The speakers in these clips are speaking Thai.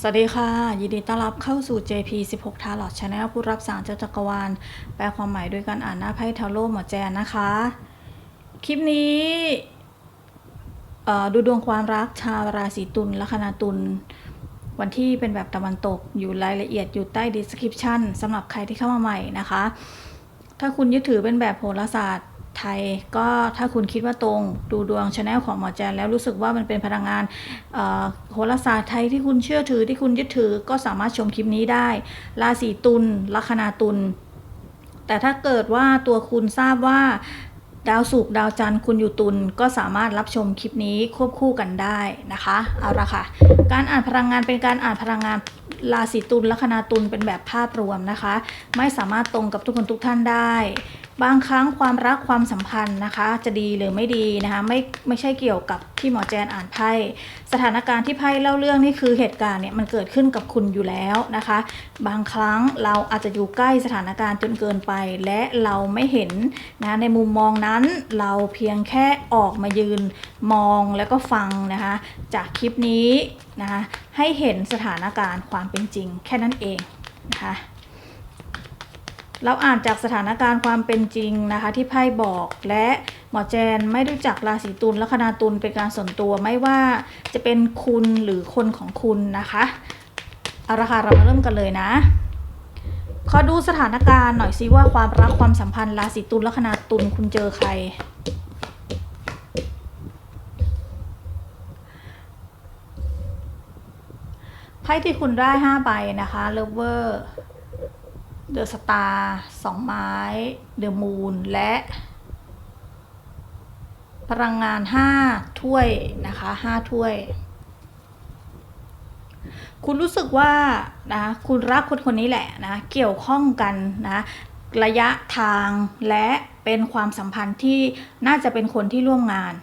สวัสดีค่ะ ยินดีต้อนรับเข้าสู่ JP 16 t a r o t Channel ผู้รับสารจาจักรวาล แปลความหมายด้วยการอ่านหน้าไพ่ทาโร่หมอแจนนะคะ คลิปนี้ดูดวงความรักชาวราศีตุลลัคนาตุลวันที่เป็นแบบตะวันตกอยู่รายละเอียดอยู่ใต้ description สำหรับใครที่เข้ามาใหม่นะคะ ถ้าคุณยึดถือเป็นแบบโหราศาสตร์ ไทย ก็ถ้าคุณคิดว่าตรงดูดวงชาแนลของหมอแจนแล้วรู้สึกว่ามันเป็นพลังงานโหราศาสตร์ไทยที่คุณเชื่อถือที่คุณยึดถือก็สามารถชมคลิปนี้ได้ ราศีตุลลัคนาตุลแต่ถ้าเกิดว่าตัวคุณทราบว่าดาวศุกดาวจันทร์คุณอยู่ตุลก็สามารถรับชมคลิปนี้ควบคู่กันได้นะคะ เอาละค่ะ การอ่านพลังงานเป็นการอ่านพลังงานราศีตุลลัคนาตุลเป็นแบบภาพรวมนะคะ ไม่สามารถตรงกับทุกคนทุกท่านได้ บางครั้งความรักความสัมพันธ์นะคะ จะดีหรือไม่ดีนะคะไม่ไม่ใช่เกี่ยวกับที่หมอแจนอ่านไพ่สถานการณ์ที่ไพ่เล่าเรื่องนี่คือเหตุการณ์เนี่ยมันเกิดขึ้นกับคุณอยู่แล้วนะคะ บางครั้งเราอาจจะอยู่ใกล้สถานการณ์จนเกินไป และเราไม่เห็นนะในมุมมองนั้นเราเพียงแค่ออกมายืนมองแล้วก็ฟังนะคะ จากคลิปนี้นะคะให้เห็นสถานการณ์ความเป็นจริงแค่นั้นเองนะคะ เราอ่านจากสถานการณ์ความเป็นจริงนะคะ ที่ไพ่บอกและหมอแจนไม่รู้จักราศีตุลและคณาตุลเป็นการส่วนตัวไม่ว่าจะเป็นคุณหรือคนของคุณนะคะเอาละค่ะเรามาเริ่มกันเลยนะขอดูสถานการณ์หน่อยซิว่าความรักความสัมพันธ์ราศีตุลและคณาตุลคุณเจอใครไพ่ที่คุณได้ห้าใบนะคะเลเวอร์ เดอะสตาร์สองไม้เดอะมูนและพลังงานห้าถ้วยนะคะห้าถ้วย คุณรู้สึกว่านะคุณรักคนคนนี้แหละนะ เกี่ยวข้องกันนะระยะทางและเป็นความสัมพันธ์ที่น่าจะเป็นคนที่ร่วมงาน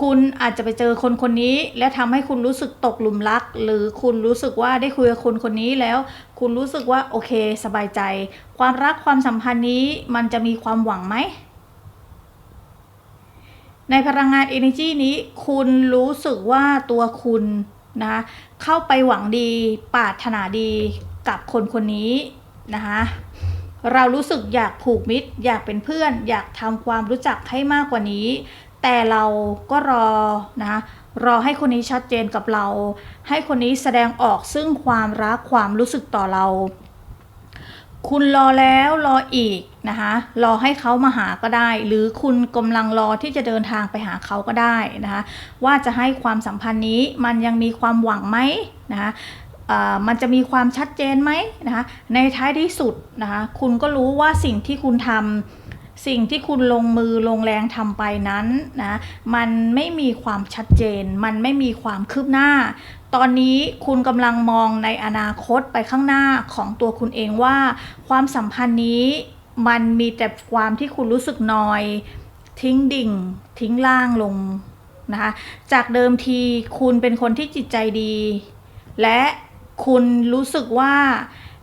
คุณอาจจะไปเจอคนคนนี้ และทำให้คุณรู้สึกตกหลุมรัก หรือคุณรู้สึกว่าได้คุยกับคนคนนี้แล้ว คุณรู้สึกว่าโอเคสบายใจ ความรักความสัมพันธ์นี้มันจะมีความหวังไหม ในพลังงาน energy นี้ คุณรู้สึกว่าตัวคุณนะเข้าไปหวังดีปรารถนาดีกับคนคนนี้นะคะเรารู้สึกอยากผูกมิตร อยากเป็นเพื่อน อยากทำความรู้จักให้มากกว่านี้ แต่เราก็รอนะรอให้คนนี้ชัดเจนกับเรา ให้คนนี้แสดงออกซึ่งความรักความรู้สึกต่อเรา คุณรอแล้วรออีกนะคะรอให้เขามาหาก็ได้ หรือคุณกำลังรอที่จะเดินทางไปหาเขาก็ได้นะคะว่าจะให้ความสัมพันธ์นี้มันยังมีความหวังไหมนะคะมันจะมีความชัดเจนไหมนะคะในท้ายที่สุดนะคะคุณก็รู้ว่าสิ่งที่คุณทำ สิ่งที่คุณลงมือลงแรงทำไปนั้นนะมันไม่มีความชัดเจน มันไม่มีความคืบหน้า ตอนนี้คุณกำลังมองในอนาคตไปข้างหน้าของตัวคุณเองว่า ความสัมพันธ์นี้มันมีแต่ความที่คุณรู้สึกนอย ทิ้งดิ่ง ทิ้งล่างลงนะคะจากเดิมทีคุณเป็นคนที่จิตใจดี และคุณรู้สึกว่า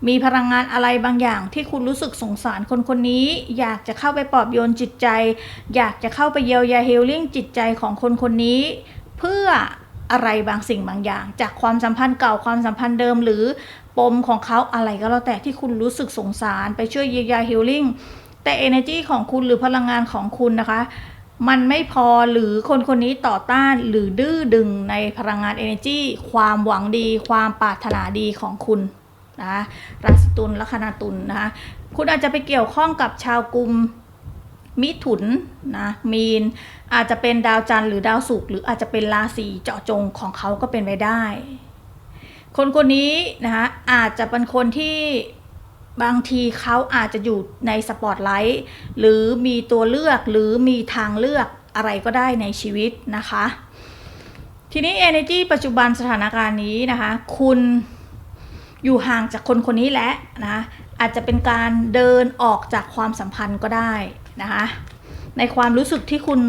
มีพลังงานอะไรบางอย่างที่คุณรู้สึกสงสารคนคนนี้ อยากจะเข้าไปปลอบโยนจิตใจ อยากจะเข้าไปเยียวยาเฮลลิ่งจิตใจของคนคนนี้ เพื่ออะไรบางสิ่งบางอย่าง จากความสัมพันธ์เก่าความสัมพันธ์เดิมหรือปมของเขาอะไรก็แล้วแต่ที่คุณรู้สึกสงสาร ไปช่วยเยียวยา healing แต่ energy ของคุณหรือพลังงานของคุณนะคะมันไม่พอหรือคนคนนี้ต่อต้านหรือดื้อดึงในพลังงาน energy ความหวังดี ความปรารถนาดีของคุณ นะราศีตุลลัคนาตุลนะคะคุณอาจจะไปเกี่ยวข้องกับชาวกลุ่มมิถุนนะมีนอาจจะเป็นดาวจันทร์หรือดาวศุกร์หรืออาจจะเป็นราศีเจาะจงของเขาก็เป็นไปได้ คนคนนี้นะคะอาจจะเป็นคนที่บางทีเขาอาจจะอยู่ในสปอตไลท์หรือมีตัวเลือกหรือมีทางเลือกอะไรก็ได้ในชีวิตนะคะ ทีนี้ energy ปัจจุบันสถานการณ์นี้นะคะ คุณ อยู่ห่างจากคนคนนี้แล้วนะอาจจะเป็นการเดินออกจากความสัมพันธ์ก็ได้นะคะในความรู้สึกที่คุณ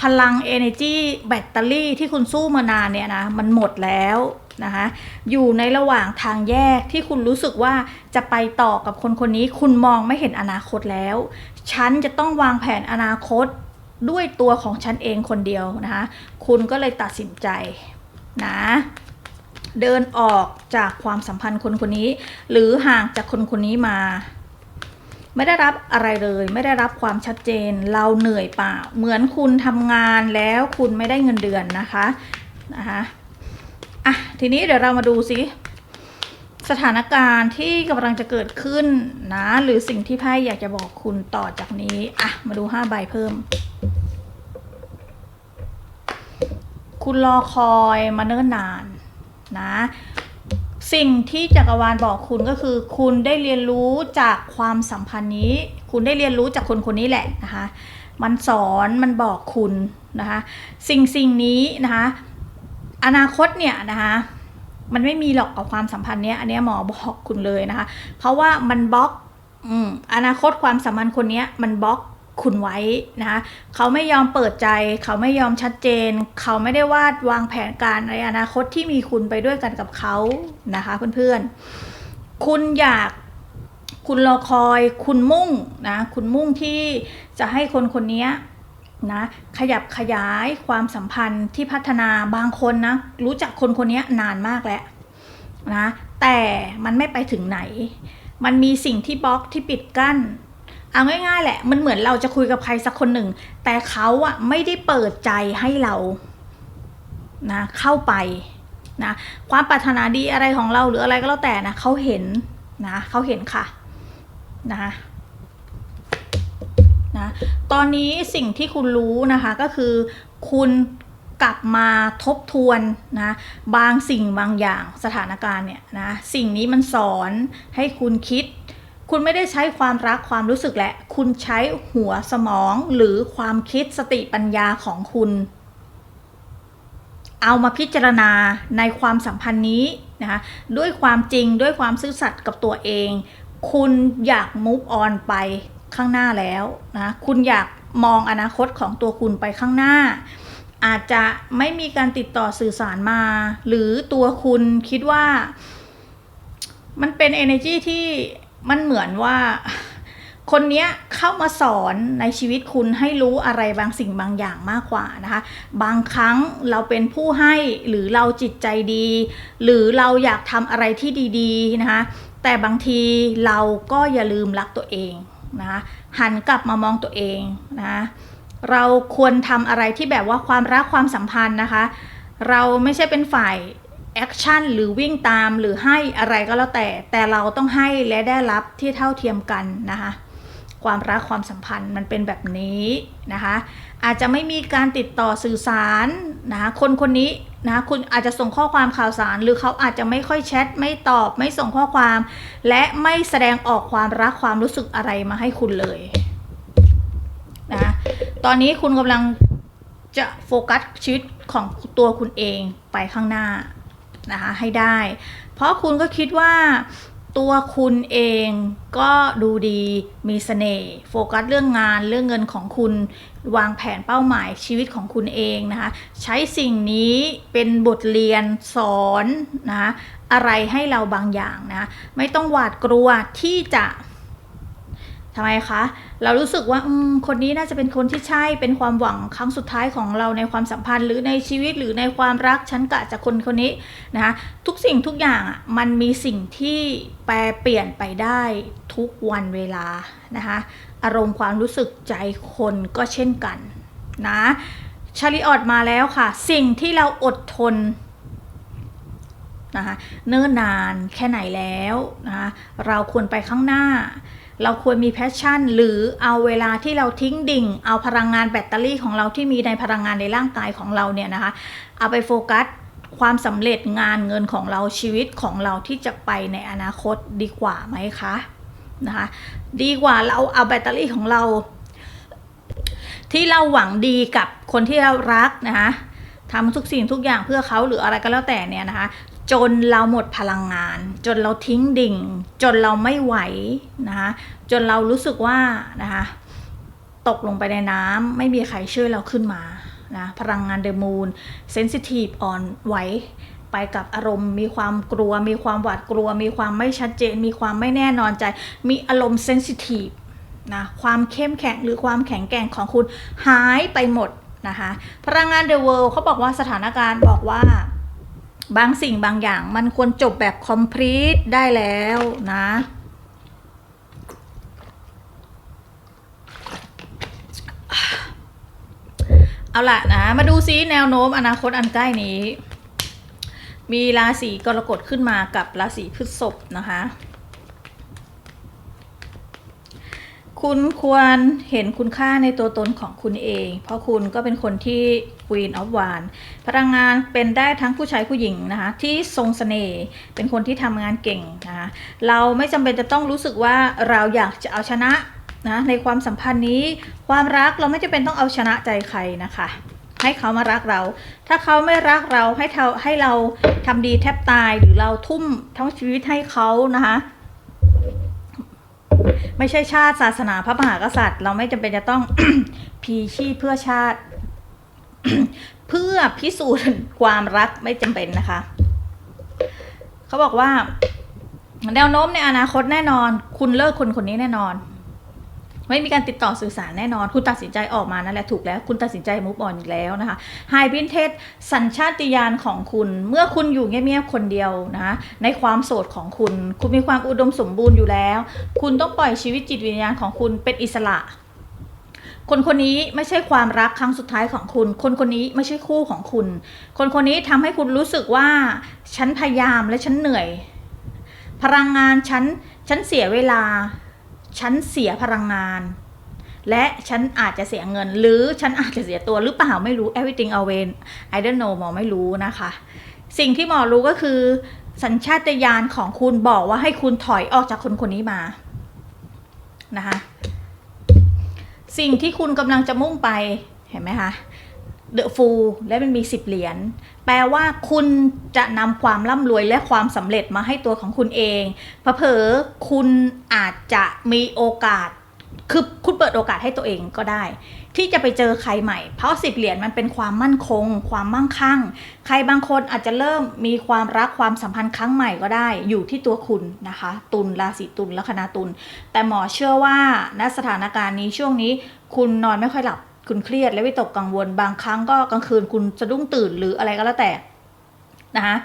พลัง energy แบตเตอรี่ที่คุณสู้มานานเนี่ยนะมันหมดแล้วนะคะอยู่ในระหว่างทางแยกที่คุณรู้สึกว่าจะไปต่อกับคนคนนี้คุณมองไม่เห็นอนาคตแล้ว ฉันจะต้องวางแผนอนาคตด้วยตัวของฉันเองคนเดียวนะคะคุณก็เลยตัดสินใจนะ เดินออกจากความสัมพันธ์คนคนนี้ หรือห่างจากคนคนนี้มา ไม่ได้รับอะไรเลย ไม่ได้รับความชัดเจน เราเหนื่อยเปล่า เหมือนคุณทำงานแล้วคุณไม่ได้เงินเดือนนะคะนะคะอะทีนี้เดี๋ยวเรามาดูสิสถานการณ์ที่กำลังจะเกิดขึ้นนะ หรือสิ่งที่ไพ่อยากจะบอกคุณต่อจากนี้ อะ มาดูห้าใบเพิ่ม คุณรอคอยมาเนิ่นนาน นะ สิ่งที่จักรวาลบอกคุณก็คือ คุณได้เรียนรู้จากความสัมพันธ์นี้ คุณได้เรียนรู้จากคนคนนี้แหละนะคะ มันสอนมันบอกคุณนะคะ สิ่งสิ่งนี้นะคะ อนาคตเนี่ยนะคะมันไม่มีหรอกกับความสัมพันธ์เนี้ยอันเนี้ยหมอบอกคุณเลยนะคะ เพราะว่ามันบล็อกอืมอนาคตความสัมพันธ์คนเนี้ยมันบล็อก คุณไว้นะคะเขาไม่ยอมเปิดใจ เขาไม่ยอมชัดเจน เขาไม่ได้วาดวางแผนการในอนาคตที่มีคุณไปด้วยกันกับเขานะคะ เพื่อนๆ คุณอยากคุณรอคอย คุณมุ่งนะคุณมุ่งที่จะให้คนคนนี้นะขยับขยายความสัมพันธ์ที่พัฒนาบางคนนะรู้จักคนคนนี้นานมากแล้วนะแต่มันไม่ไปถึงไหน มันมีสิ่งที่บล็อกที่ปิดกั้น เอาง่ายๆแหละ มันเหมือนเราจะคุยกับใครสักคนหนึ่ง แต่เขาอะไม่ได้เปิดใจให้เรานะเข้าไปนะความปรารถนาดีอะไรของเราหรืออะไรก็แล้วแต่นะเขาเห็นนะเขาเห็นค่ะนะคะนะตอนนี้สิ่งที่คุณรู้นะคะก็คือคุณกลับมาทบทวนนะบางสิ่งบางอย่างสถานการณ์เนี่ยนะสิ่งนี้มันสอนให้คุณคิด คุณไม่ได้ใช้ความรักความรู้สึกแหละ คุณใช้หัวสมองหรือความคิดสติปัญญาของคุณ เอามาพิจารณาในความสัมพันธ์นี้นะคะด้วยความจริงด้วยความซื่อสัตย์กับตัวเอง คุณอยาก move on ไปข้างหน้าแล้วนะคุณอยากมองอนาคตของตัวคุณไปข้างหน้า อาจจะไม่มีการติดต่อสื่อสารมา หรือตัวคุณคิดว่า มันเป็น energy ที่ มันเหมือนว่า คนเนี้ยเข้ามาสอนในชีวิตคุณให้รู้อะไรบางสิ่งบางอย่างมากกว่านะคะ บางครั้งเราเป็นผู้ให้หรือเราจิตใจดี หรือเราอยากทำอะไรที่ดีๆนะคะ แต่บางทีเราก็อย่าลืมรักตัวเองนะคะหันกลับมามองตัวเองนะเราควรทำอะไรที่แบบว่าความรักความสัมพันธ์นะคะ เราไม่ใช่เป็นฝ่าย แอคชั่นหรือวิ่งตามหรือให้อะไรก็แล้วแต่ แต่เราต้องให้และได้รับที่เท่าเทียมกันนะคะความรักความสัมพันธ์มันเป็นแบบนี้นะคะอาจจะไม่มีการติดต่อสื่อสารนะคะคนคนนี้นะคุณอาจจะส่งข้อความข่าวสาร หรือเขาอาจจะไม่ค่อยแชทไม่ตอบไม่ส่งข้อความ และไม่แสดงออกความรักความรู้สึกอะไรมาให้คุณเลยนะตอนนี้คุณกำลังจะโฟกัสชีวิตของตัวคุณเองไปข้างหน้า นะคะให้ได้ เพราะคุณก็คิดว่าตัวคุณเองก็ดูดีมีเสน่ห์โฟกัสเรื่องงานเรื่องเงินของคุณวางแผนเป้าหมายชีวิตของคุณเองนะคะใช้สิ่งนี้เป็นบทเรียนสอนนะคะอะไรให้เราบางอย่างนะ ไม่ต้องหวาดกลัวที่จะ ทำไมคะ เรารู้สึกว่าอืมคนนี้น่าจะเป็นคนที่ใช่ เป็นความหวังครั้งสุดท้ายของเราในความสัมพันธ์ หรือในชีวิตหรือในความรักฉันกะจากคนคนนี้นะคะทุกสิ่งทุกอย่างอะมันมีสิ่งที่แปรเปลี่ยนไปได้ทุกวันเวลานะคะอารมณ์ความรู้สึกใจคนก็เช่นกันนะชาริออดมาแล้วค่ะ สิ่งที่เราอดทนนะคะเนิ่นนานแค่ไหนแล้วนะคะเราควรไปข้างหน้า เราควรมีแพชชั่น หรือเอาเวลาที่เราทิ้งดิ่ง เอาพลังงานแบตเตอรี่ของเราที่มีในพลังงานในร่างกายของเราเนี่ยนะคะ เอาไปโฟกัสความสำเร็จงานเงินของเราชีวิตของเราที่จะไปในอนาคตดีกว่าไหมคะนะคะดีกว่าเราเอาแบตเตอรี่ของเรา ที่เราหวังดีกับคนที่เรารักนะคะทำทุกสิ่งทุกอย่างเพื่อเขาหรืออะไรก็แล้วแต่เนี่ยนะคะ จนเราหมดพลังงาน จนเราทิ้งดิ่ง จนเราไม่ไหวนะคะจนเรารู้สึกว่านะคะตกลงไปในน้ำไม่มีใครช่วยเราขึ้นมานะพลังงานเดอะมูนเซนซิทีฟอ่อนไหวไปกับอารมณ์มีความกลัว มีความหวาดกลัว มีความไม่ชัดเจน มีความไม่แน่นอนใจ มีอารมณ์เซนซิทีฟนะความเข้มแข็งหรือความแข็งแกร่งของคุณหายไปหมดนะคะพลังงานเดอะเวิลด์เขาบอกว่าสถานการณ์บอกว่า บางสิ่งบางอย่างมันควรจบแบบคอมพลีทได้แล้วนะ เอาละนะ มาดูซิแนวโน้มอนาคตอันใกล้นี้ มีราศีกรกฎขึ้นมากับราศีพฤษภนะคะ คุณควรเห็นคุณค่าในตัวตนของคุณเอง เพราะคุณก็เป็นคนที่ Queen of w a n พลังงานเป็นได้ทั้งผู้ชายผู้หญิงนะคะ ที่ทรงสเสน่ห์เป็นคนที่ทำงานเก่งนะคะเราไม่จำเป็นจะต้องรู้สึกว่าเราอยากจะเอาชนะนะในความสัมพันธ์นี้ ความรักเราไม่จำเป็นต้องเอาชนะใจใครนะคะ ให้เขามารักเรา ถ้าเขาไม่รักเราให้เราให้เราทำดีแทบตายหรือเราทุ่มทั้งชีวิตให้เขานะคะ ไม่ใช่ชาติศาสนาพระมหากษัตริย์ เราไม่จำเป็นจะต้อง พีชีพเพื่อชาติ เพื่อพิสูจน์ความรักไม่จำเป็นนะคะ เขาบอกว่า แนวโน้มในอนาคตแน่นอน คุณเลิกคนคนนี้แน่นอน ไม่มีการติดต่อสื่อสารแน่นอน คุณตัดสินใจออกมานั่นแหละถูกแล้ว คุณตัดสินใจมุกออนอีกแล้วนะคะไฮพินเทสสัญชาติญาณของคุณ เมื่อคุณอยู่เงียบๆคนเดียวนะะในความโสดของคุณ คุณมีความอุดมสมบูรณ์อยู่แล้ว คุณต้องปล่อยชีวิตจิตวิญญาณของคุณเป็นอิสระคนคนนี้ไม่ใช่ความรักครั้งสุดท้ายของคุณ คนคนนี้ไม่ใช่คู่ของคุณ คนคนนี้ทำให้คุณรู้สึกว่า ฉันพยายามและฉันเหนื่อย พลังงานฉัน ฉันเสียเวลา ฉันเสียพลังงาน และฉันอาจจะเสียเงิน หรือฉันอาจจะเสียตัวหรือเปล่าไม่รู้ everything away I don't know หมอไม่รู้นะคะ สิ่งที่หมอรู้ก็คือสัญชาตญาณของคุณบอกว่าให้คุณถอยออกจากคนคนนี้มานะคะ สิ่งที่คุณกำลังจะมุ่งไปเห็นไหมคะ เดอะฟูและมันมีสิบเหรียญแปลว่าคุณจะนำความร่ำรวยและความสำเร็จมาให้ตัวของคุณเองเผลอคุณอาจจะมีโอกาส คือคุณเปิดโอกาสให้ตัวเองก็ได้ ที่จะไปเจอใครใหม่ เพราะสิบเหรียญมันเป็นความมั่นคง ความมั่งคั่ง ใครบางคนอาจจะเริ่มมีความรักความสัมพันธ์ครั้งใหม่ก็ได้ อยู่ที่ตัวคุณนะคะ ตุลราศีตุลลัคนาตุลแต่หมอเชื่อว่าณสถานการณ์นี้ช่วงนี้ คุณนอนไม่ค่อยหลับ คุณเครียดและวิตกกังวล บางครั้งก็กลางคืนคุณสะดุ้งตื่นหรืออะไรก็แล้วแต่นะคะ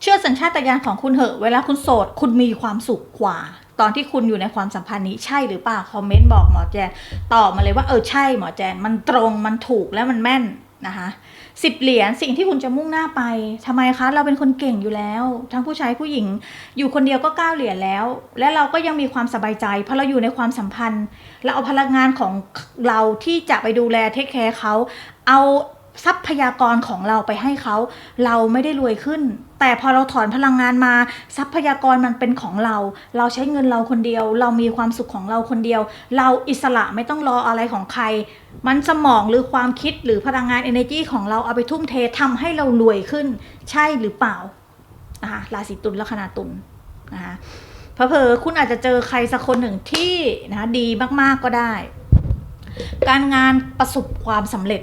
เชื่อสัญชาตญาณของคุณเหอะ เวลาคุณโสดคุณมีความสุขกว่า ตอนที่คุณอยู่ในความสัมพันธ์นี้ใช่หรือเปล่าคอมเมนต์บอกหมอแจนตอบมาเลยว่าเออใช่หมอแจนมันตรงมันถูกและมันแม่น นะคะสิบเหรียญสิ่งที่คุณจะมุ่งหน้าไปทำไมคะเราเป็นคนเก่งอยู่แล้ว ทั้งผู้ชายผู้หญิงอยู่คนเดียวก็เก้าเหรียญแล้ว และเราก็ยังมีความสบายใจเพราะเราอยู่ในความสัมพันธ์ เราเอาพลังงานของเราที่จะไปดูแลเทคแคร์เขาเอา ทรัพยากรของเราไปให้เขาเราไม่ได้รวยขึ้น แต่พอเราถอนพลังงานมา ทรัพยากรมันเป็นของเรา เราใช้เงินเราคนเดียว เรามีความสุขของเราคนเดียว เราอิสระไม่ต้องรออะไรของใคร มันสมองหรือความคิดหรือพลังงาน energy ของเราเอาไปทุ่มเททำให้เรารวยขึ้น ใช่หรือเปล่านะคะราศีตุลลัคนาตุลนะคะเผลอคุณอาจจะเจอใครสักคนหนึ่งที่นะคะดีมากๆก็ได้ การงานประสบความสำเร็จ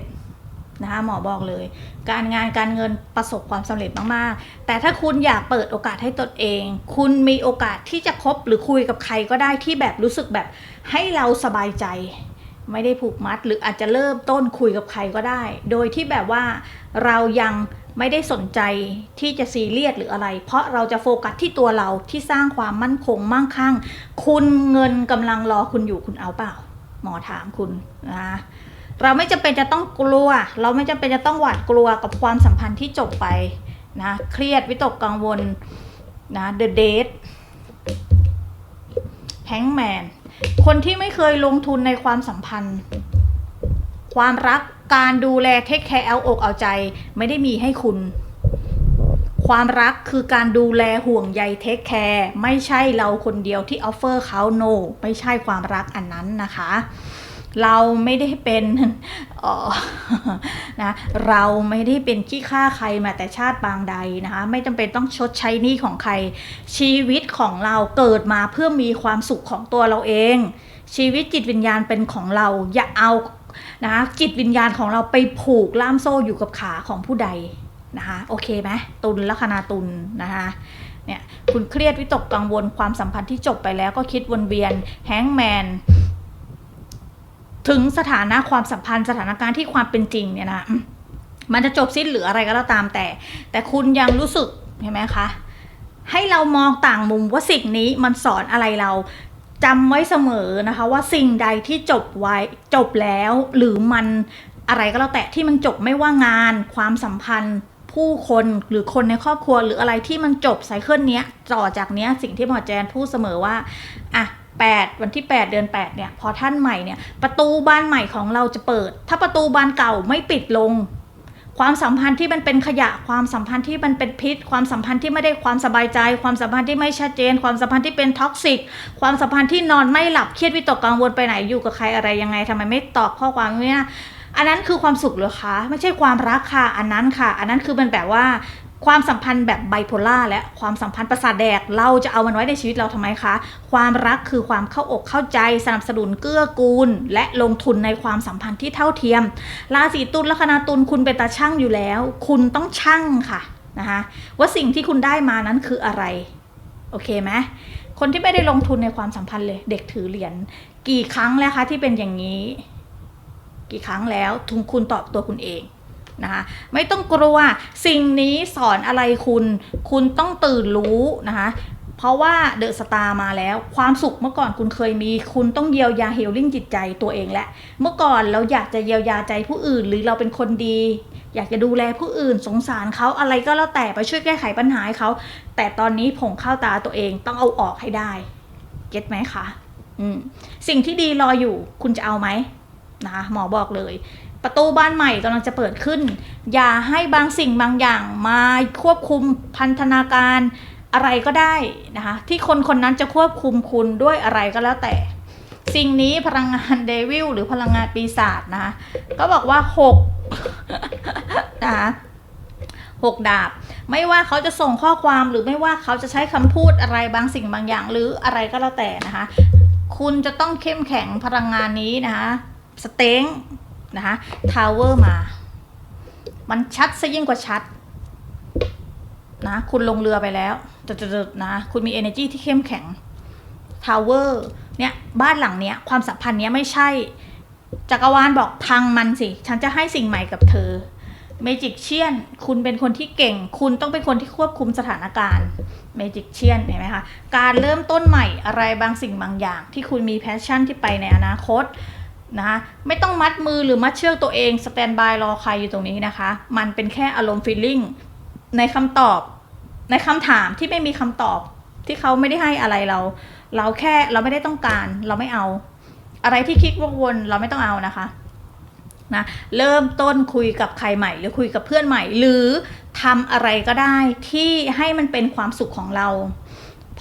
นะคะหมอบอกเลย การงานการเงินประสบความสำเร็จมากๆ แต่ถ้าคุณอยากเปิดโอกาสให้ตนเอง คุณมีโอกาสที่จะคบหรือคุยกับใครก็ได้ที่แบบรู้สึกแบบให้เราสบายใจ ไม่ได้ผูกมัด หรืออาจจะเริ่มต้นคุยกับใครก็ได้ โดยที่แบบว่าเรายังไม่ได้สนใจที่จะซีเรียสหรืออะไร เพราะเราจะโฟกัสที่ตัวเราที่สร้างความมั่นคงมั่งคั่ง คุณเงินกำลังรอคุณอยู่คุณเอาเปล่า หมอถามคุณนะ เราไม่จำเป็นจะต้องกลัว เราไม่จำเป็นจะต้องหวาดกลัวกับความสัมพันธ์ที่จบไปนะเครียดวิตกกังวลนะ The Date Hangman คนที่ไม่เคยลงทุนในความสัมพันธ์ ความรักการดูแลเทคแคร์เอาอกเอาใจ ไม่ได้มีให้คุณ ความรักคือการดูแลห่วงใยเทคแคร์ไม่ใช่เราคนเดียวที่ออฟเฟอร์เขาโน ไม่ใช่ความรักอันนั้นนะคะ เราไม่ได้เป็นเอ่อนะเราไม่ได้เป็นขี้ฆ่าใครมาแต่ชาติบางใดนะคะไม่จำเป็นต้องชดใช้หนี้ของใคร ชีวิตของเราเกิดมาเพื่อมีความสุขของตัวเราเอง ชีวิตจิตวิญญาณเป็นของเราอย่าเอานะคะจิตวิญญาณของเราไปผูกล่ามโซ่อยู่กับขาของผู้ใดนะคะโอเคไหมตุลลัคนาตุลนะคะเนี่ยคุณเครียดวิตกกังวลความสัมพันธ์ที่จบไปแล้วก็คิดวนเวียนแฮงแมน ถึงสถานะความสัมพันธ์สถานการณ์ที่ความเป็นจริงเนี่ยนะมันจะจบสิ้นหรืออะไรก็แล้วตามแต่ แต่คุณยังรู้สึกเห็นไหมคะ ให้เรามองต่างมุมว่าสิ่งนี้มันสอนอะไรเราจำไว้เสมอนะคะ ว่าสิ่งใดที่จบไว้จบแล้วหรือมันอะไรก็แล้วแต่ที่มันจบไม่ว่างาน ความสัมพันธ์ ผู้คนหรือคนในครอบครัวหรืออะไรที่มันจบไซเคิลเนี้ยต่อจากเนี้ยสิ่งที่หมอแจนพูดเสมอว่าอะ 8 วันที่ 8 เดือน 8 เนี่ย พอท่านใหม่เนี่ย ประตูบานใหม่ของเราจะเปิด ถ้าประตูบานเก่าไม่ปิดลง ความสัมพันธ์ที่มันเป็นขยะ ความสัมพันธ์ที่มันเป็นพิษ ความสัมพันธ์ที่ไม่ได้ความสบายใจ ความสัมพันธ์ที่ไม่ชัดเจน ความสัมพันธ์ที่เป็นท็อกซิก ความสัมพันธ์ที่นอนไม่หลับ เครียดวิตกกังวลไปไหน อยู่กับใครอะไรยังไงทำไมไม่ตอบข้อความเนี่ยอันนั้นคือความสุขหรือคะ ไม่ใช่ความรักค่ะ อันนั้นค่ะ อันนั้นคือมันแบบว่า ความสัมพันธ์แบบไบโพล่าและความสัมพันธ์ประสาทแดก เราจะเอามันไว้ในชีวิตเราทำไมคะ ความรักคือความเข้าอกเข้าใจสนับสนุนเกื้อกูล และลงทุนในความสัมพันธ์ที่เท่าเทียม ราศีตุลลัคนาตุลคุณเป็นตาช่างอยู่แล้ว คุณต้องช่างค่ะนะคะว่าสิ่งที่คุณได้มานั้นคืออะไร โอเคไหมคนที่ไม่ได้ลงทุนในความสัมพันธ์เลย เด็กถือเหรียญกี่ครั้งแล้วคะที่เป็นอย่างนี้ กี่ครั้งแล้วทุงคุณตอบตัวคุณเอง นะคะไม่ต้องกลัวสิ่งนี้สอนอะไรคุณ คุณต้องตื่นรู้นะคะเพราะว่าเดอะสตาร์มาแล้วความสุขเมื่อก่อนคุณเคยมี คุณต้องเยียวยาเฮลลิ่งจิตใจตัวเองแหละ เมื่อก่อนเราอยากจะเยียวยาใจผู้อื่น หรือเราเป็นคนดี อยากจะดูแลผู้อื่นสงสารเขาอะไรก็แล้วแต่ไปช่วยแก้ไขปัญหาให้เขา แต่ตอนนี้ผงเข้าตาตัวเองต้องเอาออกให้ได้เก็ตไหมคะอืมสิ่งที่ดีรออยู่คุณจะเอาไหมนะคะหมอบอกเลย ประตูบ้านใหม่กำลังจะเปิดขึ้น อย่าให้บางสิ่งบางอย่างมาควบคุมพันธนาการอะไรก็ได้นะคะที่คนคนนั้นจะควบคุมคุณด้วยอะไรก็แล้วแต่ สิ่งนี้พลังงานเดวิลหรือพลังงานปีศาจนะคะก็บอกว่าหกนะคะหกดาบ ไม่ว่าเขาจะส่งข้อความหรือไม่ว่าเขาจะใช้คำพูดอะไรบางสิ่งบางอย่างหรืออะไรก็แล้วแต่นะคะ คุณจะต้องเข้มแข็งพลังงานนี้นะคะสเต็ง นะคะทาวเวอร์มา มันชัดซะยิ่งกว่าชัด นะ คุณลงเรือไปแล้วจุดๆๆนะ คุณมี energy ที่เข้มแข็งทาวเวอร์เนี่ยบ้านหลังเนี้ยความสัมพันธ์เนี้ยไม่ใช่ จักรวาลบอกพังมันสิ ฉันจะให้สิ่งใหม่กับเธอเมจิกเชียน คุณเป็นคนที่เก่ง คุณต้องเป็นคนที่ควบคุมสถานการณ์เมจิกเชียนเห็นไหมคะ การเริ่มต้นใหม่อะไรบางสิ่งบางอย่าง ที่คุณมีแพชชั่นที่ไปในอนาคต นะคะไม่ต้องมัดมือหรือมัดเชือกตัวเองสแตนบายรอใครอยู่ตรงนี้นะคะ มันเป็นแค่อารมณ์ฟีลลิ่งในคำตอบ ในคำถามที่ไม่มีคำตอบที่เขาไม่ได้ให้อะไรเรา เราแค่เราไม่ได้ต้องการ เราไม่เอา อะไรที่คิดวกวนเราไม่ต้องเอานะคะนะเริ่มต้นคุยกับใครใหม่ หรือคุยกับเพื่อนใหม่ หรือทำอะไรก็ได้ที่ให้มันเป็นความสุขของเรา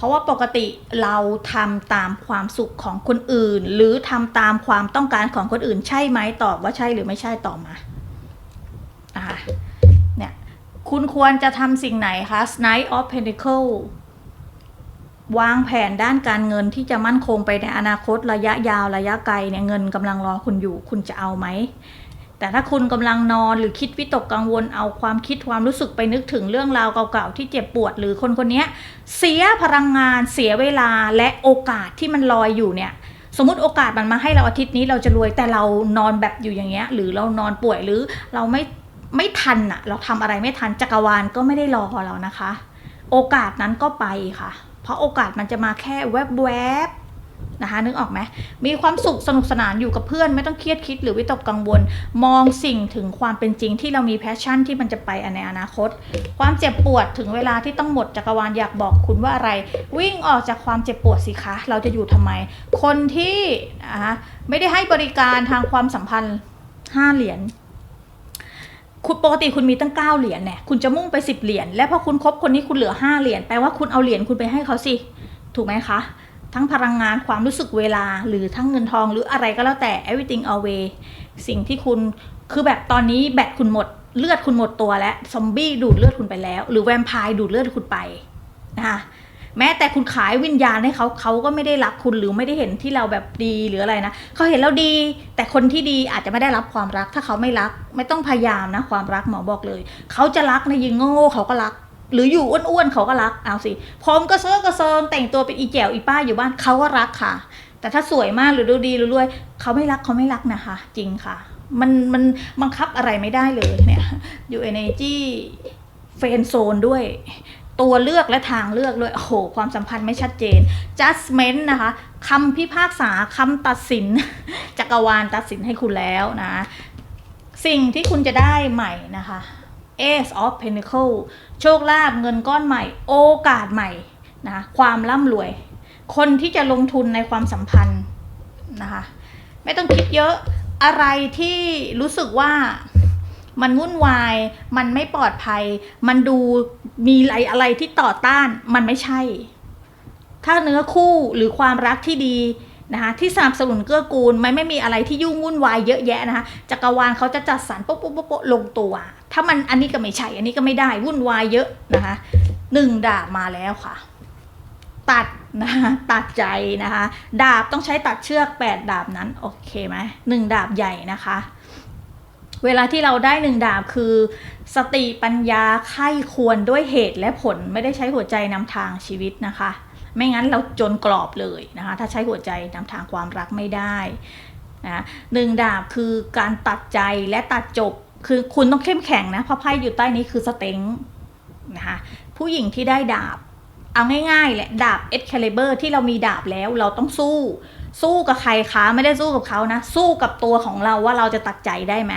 ราะว่าปกติเราทำตามความสุขของคนอื่น หรือทำตามความต้องการของคนอื่น ใช่ไหมตอบว่าใช่หรือไม่ใช่ตอบมาอ่าเนี่ยคุณควรจะทำสิ่งไหนคะ Knight of Pentacle วางแผนด้านการเงินที่จะมั่นคงไปในอนาคตระยะยาวระยะไกลเนี่ยเงินกำลังรอคุณอยู่ คุณจะเอาไหม แต่ถ้าคุณกำลังนอนหรือคิดวิตกกังวลเอาความคิดความรู้สึกไปนึกถึงเรื่องราวเก่าๆที่เจ็บปวด หรือคนคนนี้เสียพลังงาน เสียเวลาและโอกาสที่มันลอยอยู่เนี่ยสมมติโอกาสมันมาให้เราอาทิตย์นี้เราจะรวยแต่เรานอนแบบอยู่อย่างเงี้ยหรือเรานอนป่วยหรือเราไม่ไม่ทันอะเราทำอะไรไม่ทันจักรวาลก็ไม่ได้รอเรานะคะ โอกาสนั้นก็ไปค่ะ เพราะโอกาสมันจะมาแค่แวบๆ นะคะนึกออกไหมมีความสุขสนุกสนานอยู่กับเพื่อน ไม่ต้องเครียดคิดหรือวิตกกังวล มองสิ่งถึงความเป็นจริงที่เรามีแพชชั่นที่มันจะไปในอนาคต ความเจ็บปวดถึงเวลาที่ต้องหมดจักรวาลอยากบอกคุณว่าอะไร วิ่งออกจากความเจ็บปวดสิคะ เราจะอยู่ทำไม คนที่นะคะไม่ได้ให้บริการทางความสัมพันธ์ห้าเหรียญคุณปกติคุณมีตั้ง 9 เหรียญเนี่ยคุณจะมุ่งไป 10 เหรียญและพอคุณครบคนนี้คุณเหลือ 5 เหรียญแปลว่าคุณเอาเหรียญคุณไปให้เขาสิ ถูกไหมคะ ทั้งพลังงานความรู้สึกเวลา หรือทั้งเงินทองหรืออะไรก็แล้วแต่ everything away สิ่งที่คุณคือแบบตอนนี้แบตคุณหมดเลือดคุณหมดตัวแล้วซอมบี้ดูดเลือดคุณไปแล้ว หรือแวมไพร์ดูดเลือดคุณไปนะคะแม้แต่คุณขายวิญญาณให้เขาเขาก็ไม่ได้รักคุณหรือไม่ได้เห็นที่เราแบบดีหรืออะไรนะเขาเห็นเราดี แต่คนที่ดีอาจจะไม่ได้รับความรัก ถ้าเขาไม่รัก ไม่ต้องพยายามนะความรักหมอบอกเลย เขาจะรักนะยิงโง่เขาก็รัก หรืออยู่อ้วนๆเขาก็รักเอาสิผมก็เซิร์กระเซิงแต่งตัวเป็นอีแจ๋วอีป้าอยู่บ้านเขาก็รักค่ะ แต่ถ้าสวยมากหรือดูดีหรือรวยเขาไม่รักเขาไม่รักนะคะ จริงค่ะ มันมันบังคับอะไรไม่ได้เลยเนี่ยอยู่ energy เฟนโซนด้วย ตัวเลือกและทางเลือกด้วยโอ้โหความสัมพันธ์ไม่ชัดเจน judgment นะคะคำพิพากษาคำตัดสิน จักรวาลตัดสินให้คุณแล้วนะ สิ่งที่คุณจะได้ใหม่นะคะ Ace of Pentacle โชคลาภเงินก้อนใหม่ โอกาสใหม่นะคะความร่ำรวย คนที่จะลงทุนในความสัมพันธ์นะคะไม่ต้องคิดเยอะอะไรที่รู้สึกว่ามันวุ่นวาย มันไม่ปลอดภัย มันดูมีอะไรอะไรที่ต่อต้าน มันไม่ใช่ ถ้าเนื้อคู่หรือความรักที่ดี นะคะที่สนับสนุนเกื้อกูลไม่ไม่มีอะไรที่ยุ่งวุ่นวายเยอะแยะนะคะจักรวาลเขาจะจัดสรรปุ๊บปุ๊บปุ๊บปุ๊บลงตัว ถ้ามันอันนี้ก็ไม่ใช่อันนี้ก็ไม่ได้วุ่นวายเยอะนะคะหนึ่งดาบมาแล้วค่ะ ตัดนะคะตัดใจนะคะ ดาบต้องใช้ตัดเชือกแปดดาบนั้นโอเคไหมหนึ่งดาบใหญ่นะคะ เวลาที่เราได้หนึ่งดาบคือ สติปัญญาไข้ควรด้วยเหตุและผลไม่ได้ใช้หัวใจนำทางชีวิตนะคะ ไม่งั้นเราจนกรอบเลยนะคะถ้าใช้หัวใจนำทางความรักไม่ได้นะหนึ่งดาบคือการตัดใจและตัดจบคือคุณต้องเข้มแข็งนะเพราะไพ่อยู่ใต้นี้คือสเต็งนะคะผู้หญิงที่ได้ดาบ เอาง่ายๆแหละดาบเอ็ดคาลิเบอร์ที่เรามีดาบแล้วเราต้องสู้ สู้กับใครคะไม่ได้สู้กับเขานะ สู้กับตัวของเราว่าเราจะตัดใจได้ไหม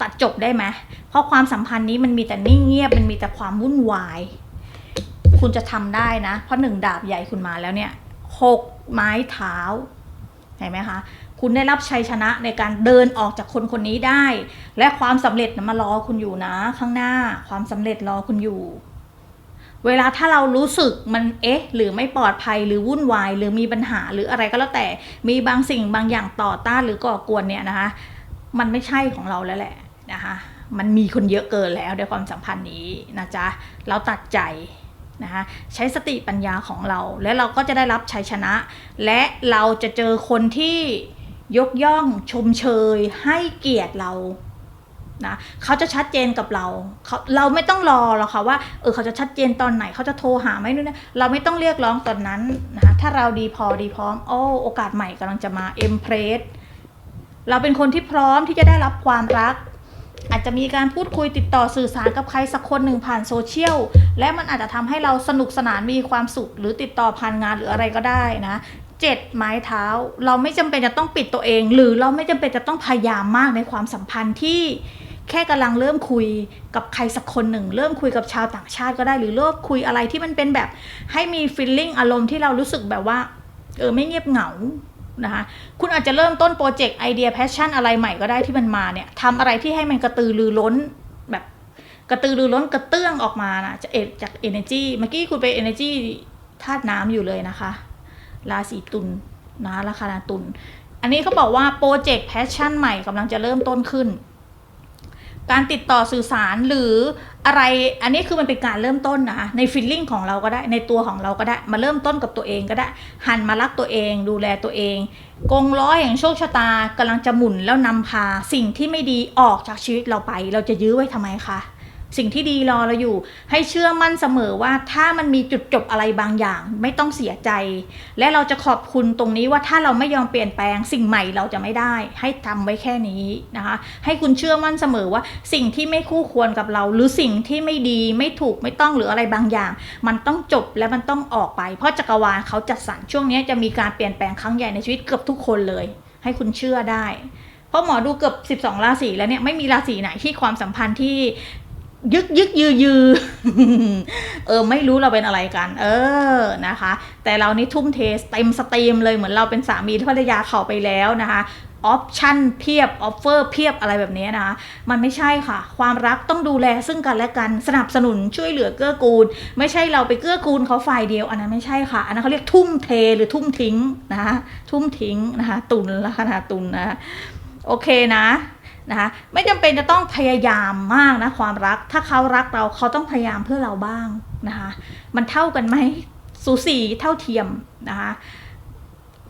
ตัดจบได้ไหมเพราะความสัมพันธ์นี้มันมีแต่นิ่งเงียบมันมีแต่ความวุ่นวาย คุณจะทำได้นะ เพราะหนึ่งดาบใหญ่คุณมาแล้วเนี่ยหกไม้เท้าเห็นไหมคะ คุณได้รับชัยชนะในการเดินออกจากคนคนนี้ได้ และความสำเร็จมารอคุณอยู่นะ ข้างหน้าความสำเร็จรอคุณอยู่ เวลาถ้าเรารู้สึกมันเอ๊ะ หรือไม่ปลอดภัยหรือวุ่นวาย หรือมีปัญหาหรืออะไรก็แล้วแต่มีบางสิ่งบางอย่างต่อต้านหรือก่อกวนเนี่ยนะคะ มันไม่ใช่ของเราแล้วแหละนะคะมันมีคนเยอะเกินแล้วในความสัมพันธ์นี้นะจ๊ะ เราตัดใจ นะคะใช้สติปัญญาของเรา และเราก็จะได้รับชัยชนะ และเราจะเจอคนที่ยกย่องชมเชยให้เกียรติเรานะเขาจะชัดเจนกับเราเขาเราไม่ต้องรอหรอกค่ะว่าเออเขาจะชัดเจนตอนไหนเขาจะโทรหาไหมนู่นนะเราไม่ต้องเรียกร้องตอนนั้นนะถ้าเราดีพอดีพร้อมโอ้โอกาสใหม่กำลังจะมาเอ็มเพรสเราเป็นคนที่พร้อมที่จะได้รับความรัก อาจจะมีการพูดคุยติดต่อสื่อสารกับใครสักคนหนึ่งผ่านโซเชียลและมันอาจจะทำให้เราสนุกสนานมีความสุข หรือติดต่อผ่านงานหรืออะไรก็ได้นะเจ็ดไม้เท้า เราไม่จำเป็นจะต้องปิดตัวเอง หรือเราไม่จำเป็นจะต้องพยายามมากในความสัมพันธ์ที่แค่กำลังเริ่มคุยกับใครสักคนหนึ่ง เริ่มคุยกับชาวต่างชาติก็ได้หรือเริ่มคุยอะไรที่มันเป็นแบบให้มีฟีลลิ่งอารมณ์ที่เรารู้สึกแบบว่าเออไม่เงียบเหงา นะคะคุณอาจจะเริ่มต้นโปรเจกต์ไอเดียแพชชั่นอะไรใหม่ก็ได้ที่มันมาเนี่ยทำอะไรที่ให้มันกระตือรือร้นแบบกระตือรือร้นกระเตื้องออกมานะจะเอจาก energy เมื่อกี้คุณไป energy ธาตุน้ำอยู่เลยนะคะ ราศีตุลนะราคาตุลอันนี้เขาบอกว่าโปรเจกต์แพชชั่นใหม่กำลังจะเริ่มต้นขึ้น การติดต่อสื่อสารหรืออะไร อันนี้คือมันเป็นการเริ่มต้นนะคะในฟิลลิ่งของเราก็ได้ ในตัวของเราก็ได้ มาเริ่มต้นกับตัวเองก็ได้ หันมารักตัวเอง ดูแลตัวเอง กงล้อแห่งโชคชะตากำลังจะหมุนแล้วนำพาสิ่งที่ไม่ดีออกจากชีวิตเราไป เราจะยื้อไว้ทำไมคะ สิ่งที่ดีรอเราอยู่ ให้เชื่อมั่นเสมอว่าถ้ามันมีจุดจบอะไรบางอย่าง ไม่ต้องเสียใจ และเราจะขอบคุณตรงนี้ว่าถ้าเราไม่ยอมเปลี่ยนแปลง สิ่งใหม่เราจะไม่ได้ ให้ทำไว้แค่นี้นะคะ ให้คุณเชื่อมั่นเสมอว่า สิ่งที่ไม่คู่ควรกับเรา หรือสิ่งที่ไม่ดีไม่ถูกไม่ต้องหรืออะไรบางอย่าง มันต้องจบและมันต้องออกไป เพราะจักรวาลเขาจัดสรรช่วงนี้จะมีการเปลี่ยนแปลงครั้งใหญ่ในชีวิตเกือบทุกคนเลย ให้คุณเชื่อได้เพราะหมอดูเกือบ 12 ราศีแล้วเนี่ยไม่มีราศีไหนที่ความสัมพันธ์ที่ ยึกยึกยือยือเออไม่รู้เราเป็นอะไรกัน เออนะคะ แต่เรานี่ทุ่มเทเต็มสตรีมเลยเหมือนเราเป็นสามีภรรยาเขาไปแล้วนะคะออปชั่นเพียบออฟเฟอร์เพียบอะไรแบบนี้นะคะมันไม่ใช่ค่ะ ความรักต้องดูแลซึ่งกันและกันสนับสนุนช่วยเหลือเกื้อกูล ไม่ใช่เราไปเกื้อกูลเขาฝ่ายเดียว อันนั้นไม่ใช่ค่ะ อันนั้นเขาเรียกทุ่มเทหรือทุ่มทิ้งนะคะทุ่มทิ้งนะคะตุนละขนาดตุนนะคะโอเคนะ นะคะไม่จำเป็นจะต้องพยายามมากนะความรัก ถ้าเขารักเราเขาต้องพยายามเพื่อเราบ้างนะคะมันเท่ากันไหมสูสีเท่าเทียมนะคะ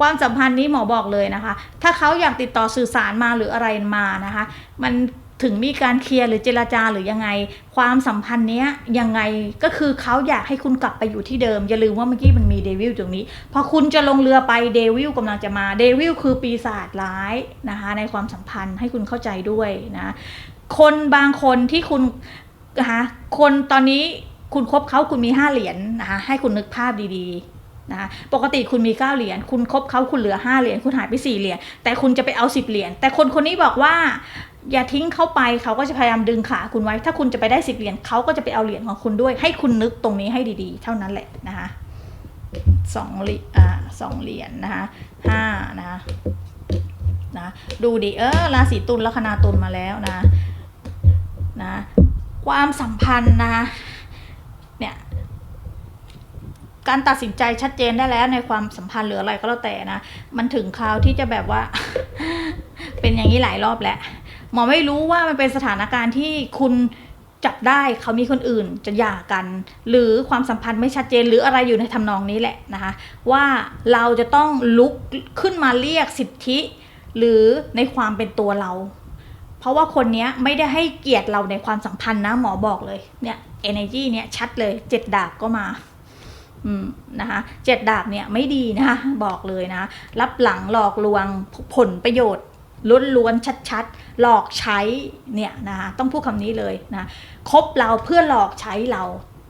ความสัมพันธ์นี้หมอบอกเลยนะคะ ถ้าเขาอยากติดต่อสื่อสารมาหรืออะไรมานะคะ มัน ถึงมีการเคลียร์หรือเจรจาหรือยังไง ความสัมพันธ์เนี้ยยังไงก็คือเขาอยากให้คุณกลับไปอยู่ที่เดิม อย่าลืมว่าเมื่อกี้มันมีเดวิลตรงนี้ พอคุณจะลงเรือไปเดวิลกำลังจะมาเดวิลคือปีศาจร้ายนะคะในความสัมพันธ์ให้คุณเข้าใจด้วยนะคนบางคนที่คุณนะคะคนตอนนี้คุณคบเขาคุณมีห้าเหรียญนะคะให้คุณนึกภาพดีๆนะคะปกติคุณมี 9 เหรียญคุณครบเขาคุณเหลือ 5 เหรียญคุณหายไป 4 เหรียญแต่คุณจะไปเอา 10 เหรียญแต่คนคนนี้บอกว่า อย่าทิ้งเขาไปเขาก็จะพยายามดึงขาคุณไว้ ถ้าคุณจะไปได้10เหรียญเขาก็จะไปเอาเหรียญของคุณด้วย ให้คุณนึกตรงนี้ให้ดีๆ เท่านั้นแหละนะคะสองเหรียญอ่าสองเหรียญนะคะห้านะคะนะดูดิเออราศีตุลลัคนาตุลมาแล้วนะนะความสัมพันธ์นะเนี่ยการตัดสินใจชัดเจนได้แล้วในความสัมพันธ์หรืออะไรก็แล้วแต่นะ มันถึงคราวที่จะแบบว่า เป็นอย่างนี้หลายรอบแล้ว หมอไม่รู้ว่ามันเป็นสถานการณ์ที่คุณจับได้เขามีคนอื่นจะหย่ากัน หรือความสัมพันธ์ไม่ชัดเจนหรืออะไรอยู่ในทำนองนี้แหละนะคะ ว่าเราจะต้องลุกขึ้นมาเรียกสิทธิ หรือในความเป็นตัวเรา เพราะว่าคนนี้ไม่ได้ให้เกียรติเราในความสัมพันธ์นะหมอบอกเลยเนี่ย energy เนี่ยชัดเลยเจ็ดดาบก็มาอืมนะคะเจ็ดดาบเนี่ยไม่ดีนะคะบอกเลยนะ รับหลังหลอกลวงผลประโยชน์ ล้วนๆชัดๆ หลอกใช้เนี่ยนะคะต้องพูดคำนี้เลยนะคบเราเพื่อหลอกใช้เรา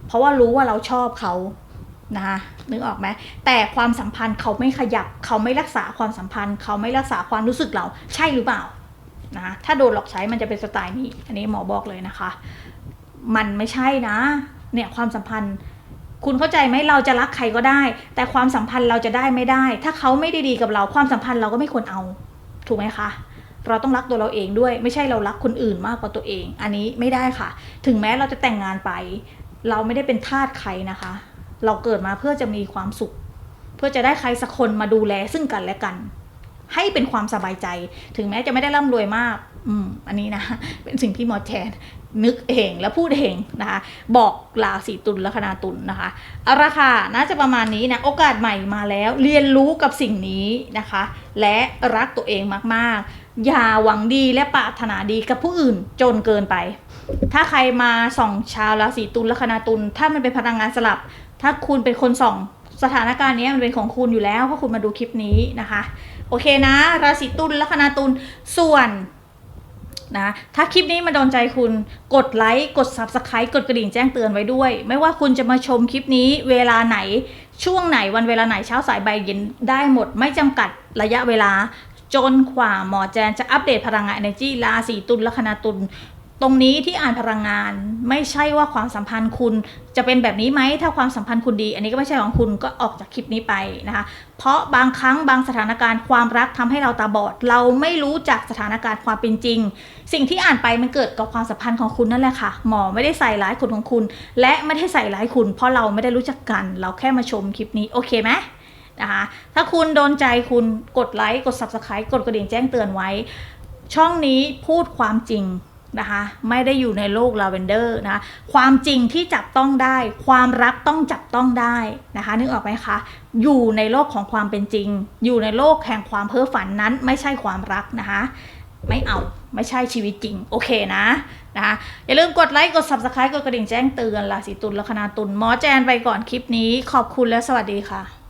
เพราะว่ารู้ว่าเราชอบเขานะคะนึกออกไหมแต่ความสัมพันธ์เขาไม่ขยับ เขาไม่รักษาความสัมพันธ์ เขาไม่รักษาความรู้สึกเราใช่หรือเปล่านะถ้าโดนหลอกใช้มันจะเป็นสไตล์นี้ อันนี้หมอบอกเลยนะคะ มันไม่ใช่นะเนี่ยความสัมพันธ์คุณเข้าใจไหมเราจะรักใครก็ได้ แต่ความสัมพันธ์เราจะได้ไม่ได้ ถ้าเขาไม่ได้ดีกับเรา ความสัมพันธ์เราก็ไม่ควรเอา ถูกไหมคะเราต้องรักตัวเราเองด้วยไม่ใช่เรารักคนอื่นมากกว่าตัวเอง อันนี้ไม่ได้ค่ะ ถึงแม้เราจะแต่งงานไป เราไม่ได้เป็นทาสใครนะคะ เราเกิดมาเพื่อจะมีความสุข เพื่อจะได้ใครสักคนมาดูแลซึ่งกันและกัน ให้เป็นความสบายใจ ถึงแม้จะไม่ได้ร่ำรวยมาก อืมอันนี้นะเป็นสิ่งที่หมอแจนนึกเองแล้วพูดเองนะคะบอกราศีตุลและคณาตุลนะคะเอาละค่ะน่าจะประมาณนี้นะโอกาสใหม่มาแล้ว เรียนรู้กับสิ่งนี้นะคะ และรักตัวเองมากๆ อย่าหวังดีและปรารถนาดีกับผู้อื่นจนเกินไป ถ้าใครมาส่องชาวราศีตุลและคณาตุลถ้ามันเป็นพลังงานสลับ ถ้าคุณเป็นคนส่องสถานการณ์นี้มันเป็นของคุณอยู่แล้วเพราะคุณมาดูคลิปนี้นะคะ โอเคนะ ราศีตุลและคณาตุลส่วน นะถ้าคลิปนี้มาโดนใจคุณกดไลค์กด Subscribe กดกระดิ่งแจ้งเตือนไว้ด้วย ไม่ว่าคุณจะมาชมคลิปนี้เวลาไหนช่วงไหนวันเวลาไหนเช้าสายบ่ายเย็นได้หมด ไม่จำกัดระยะเวลา จนกว่าหมอแจนจะอัปเดตพลังงานเอเนจีราศีตุลลัคณาตุล ตรงนี้ที่อ่านพลังงานไม่ใช่ว่าความสัมพันธ์คุณจะเป็นแบบนี้ไหมถ้าความสัมพันธ์คุณดี อันนี้ก็ไม่ใช่ของคุณก็ออกจากคลิปนี้ไปนะคะ เพราะบางครั้งบางสถานการณ์ความรักทำให้เราตาบอด เราไม่รู้จักสถานการณ์ความเป็นจริง สิ่งที่อ่านไปมันเกิดกับความสัมพันธ์ของคุณนั่นแหละค่ะ หมอไม่ได้ใส่ร้ายคนของคุณ และไม่ได้ใส่ร้ายคุณ เพราะเราไม่ได้รู้จักกัน เราแค่มาชมคลิปนี้โอเคไหมนะคะถ้าคุณโดนใจคุณกดไลค์กด subscribe กดกระดิ่งแจ้งเตือนไว้ ช่องนี้พูดความจริง นะคะไม่ได้อยู่ในโลกลาเวนเดอร์นะคะความจริงที่จับต้องได้ ความรักต้องจับต้องได้นะคะนึกออกไหมคะอยู่ในโลกของความเป็นจริง อยู่ในโลกแห่งความเพ้อฝันนั้นไม่ใช่ความรักนะคะไม่เอาไม่ใช่ชีวิตจริง โอเคนะนะคะอย่าลืมกดไลค์กด subscribe กดกระดิ่งแจ้งเตือนราศีตุลและคณาตุลหมอแจนไปก่อนคลิปนี้ขอบคุณและสวัสดีค่ะ